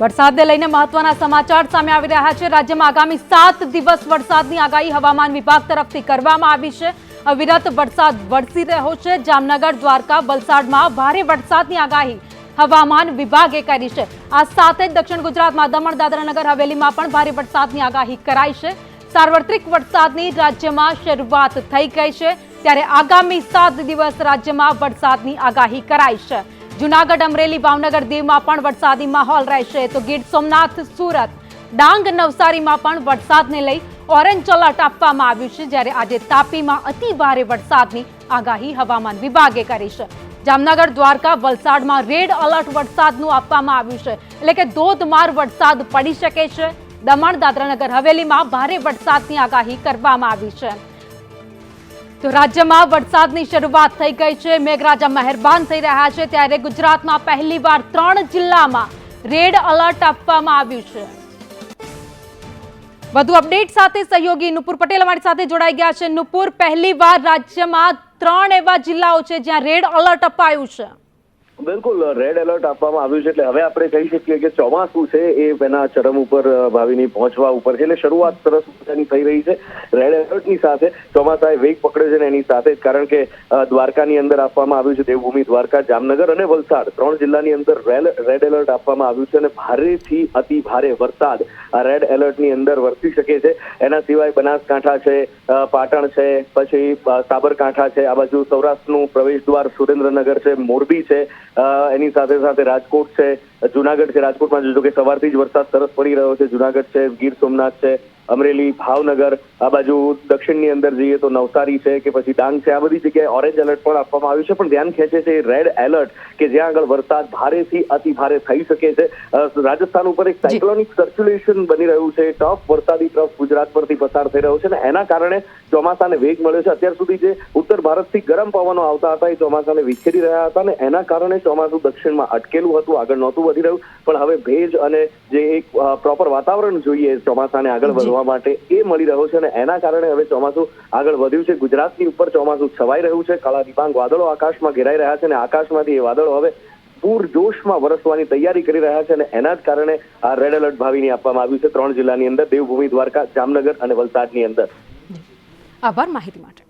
વરસાદને લઈને મહત્વના સમાચાર સામે આવી રહ્યા છે. રાજ્યમાં આગામી સાત દિવસ વરસાદની આગાહી હવામાન વિભાગ તરફથી કરવામાં આવી છે. અવિરત વરસાદ વરસી રહ્યો છે. જામનગર, દ્વારકા, વલસાડમાં ભારે વરસાદની આગાહી હવામાન વિભાગે કરી છે. આ સાથે જ દક્ષિણ ગુજરાતમાં દમણ દાદરા નગર હવેલીમાં પણ ભારે વરસાદની આગાહી કરાઈ છે. સાર્વત્રિક વરસાદની રાજ્યમાં શરૂઆત થઈ ગઈ છે. ત્યારે આગામી સાત દિવસ રાજ્યમાં વરસાદની આગાહી કરાઈ છે. જુનાગઢ, અમરેલી, ભાવનગર, દીવમાં પણ વરસાદી માહોલ રહેશે. તો ગીર સોમનાથ, સુરત, ડાંગ, નવસારીમાં પણ વરસાદને લઈ ઓરેન્જ એલર્ટ આપવામાં આવ્યું છે, જ્યારે આજે તાપીમાં અતિ ભારે વરસાદની આગાહી હવામાન વિભાગે કરી છે. જામનગર, દ્વારકા, વલસાડમાં રેડ એલર્ટ વરસાદનું આપવામાં આવ્યું છે. એટલે કે ધોધમાર વરસાદ પડી શકે છે. દમણ, દાદરાનગર, હવેલીમાં ભારે વરસાદની આગાહી કરવામાં આવી છે. તો રાજ્યમાં વરસાદની શરૂઆત થઈ ગઈ છે. મેઘરાજા મહેરબાન થઈ રહ્યા છે. ત્યારે ગુજરાતમાં પહેલીવાર ત્રણ જિલ્લામાં રેડ અલર્ટ આપવામાં આવ્યું છે. વધુ અપડેટ સાથે સહયોગી નુપુર પટેલ અમારી સાથે જોડાઈ ગયા છે. નુપુર, પહેલીવાર રાજ્યમાં ત્રણ એવા જિલ્લાઓ છે જ્યાં રેડ અલર્ટ અપાયું છે. બિલકુલ રેડ એલર્ટ આપવામાં આવ્યું છે. એટલે હવે આપણે કહી શકીએ કે ચોમાસું છે એ એના ચરમ ઉપર ભાવિની પહોંચવા ઉપર છે. એટલે શરૂઆત સરસ મજાની થઈ રહી છે. રેડ એલર્ટની સાથે ચોમાસાએ વેગ પકડ્યો છે ને એની સાથે કારણ કે દ્વારકાની અંદર આપવામાં આવ્યું છે દેવભૂમિ, દ્વારકા, જામનગર અને વલસાડ. ત્રણ જિલ્લાની અંદર રેડ એલર્ટ આપવામાં આવ્યું છે અને ભારેથી અતિ ભારે વરસાદ આ રેડ એલર્ટની અંદર વરસી શકે છે. એના સિવાય બનાસકાંઠા છે પાટણ છે, પછી સાબરકાંઠા છે, આ બાજુ સૌરાષ્ટ્રનું પ્રવેશ દ્વાર સુરેન્દ્રનગર છે, મોરબી છે એની સાથે સાથે રાજકોટ છે, જુનાગઢ છે. રાજકોટમાં જોજો કે સવારથી જ વરસાદ સરસ પડી રહ્યો છે. જુનાગઢ છે, ગીર સોમનાથ છે. અમરેલી ભાવનગર આ બાજુ દક્ષિણની અંદર જઈએ તો નવસારી છે કે પછી ડાંગ છે આ બધી જગ્યાએ ઓરેન્જ એલર્ટ પણ આપવામાં આવ્યું છે. પણ ધ્યાન ખેંચે છે રેડ એલર્ટ કે જ્યાં આગળ વરસાદ ભારેથી અતિ ભારે થઈ શકે છે. રાજસ્થાન ઉપર એક સાયક્લોનિક સર્ક્યુલેશન બની રહ્યું છે. ટફ વરસાદી ટ્રફ ગુજરાત પરથી પસાર થઈ રહ્યો છે અને એના કારણે ચોમાસાને વેગ મળ્યો છે. અત્યાર સુધી જે ઉત્તર ભારતથી ગરમ પવનો આવતા હતા એ ચોમાસાને વિખેરી રહ્યા હતા અને એના કારણે ચોમાસું દક્ષિણમાં અટકેલું હતું આગળ નહોતું વધી રહ્યું. પણ હવે ભેજ અને જે એક પ્રોપર વાતાવરણ જોઈએ ચોમાસાને આગળ વધવા માટે એ મળી રહ્યો છે અને એના કારણે હવે ચોમાસું આગળ વધ્યું છે. ગુજરાતની ઉપર ચોમાસું છવાઈ રહ્યું છે. કાળા દિબાંગ વાદળો આકાશમાં ઘેરાઈ રહ્યા છે અને આકાશમાંથી એ વાદળો હવે પૂરજોશમાં વરસવાની તૈયારી કરી રહ્યા છે અને એના જ કારણે આ રેડ એલર્ટ ભાવીની આપવામાં આવ્યું છે. ત્રણ જિલ્લાની અંદર દેવભૂમિ દ્વારકા, જામનગર અને વલસાડની અંદર. આભાર માહિતી માટે.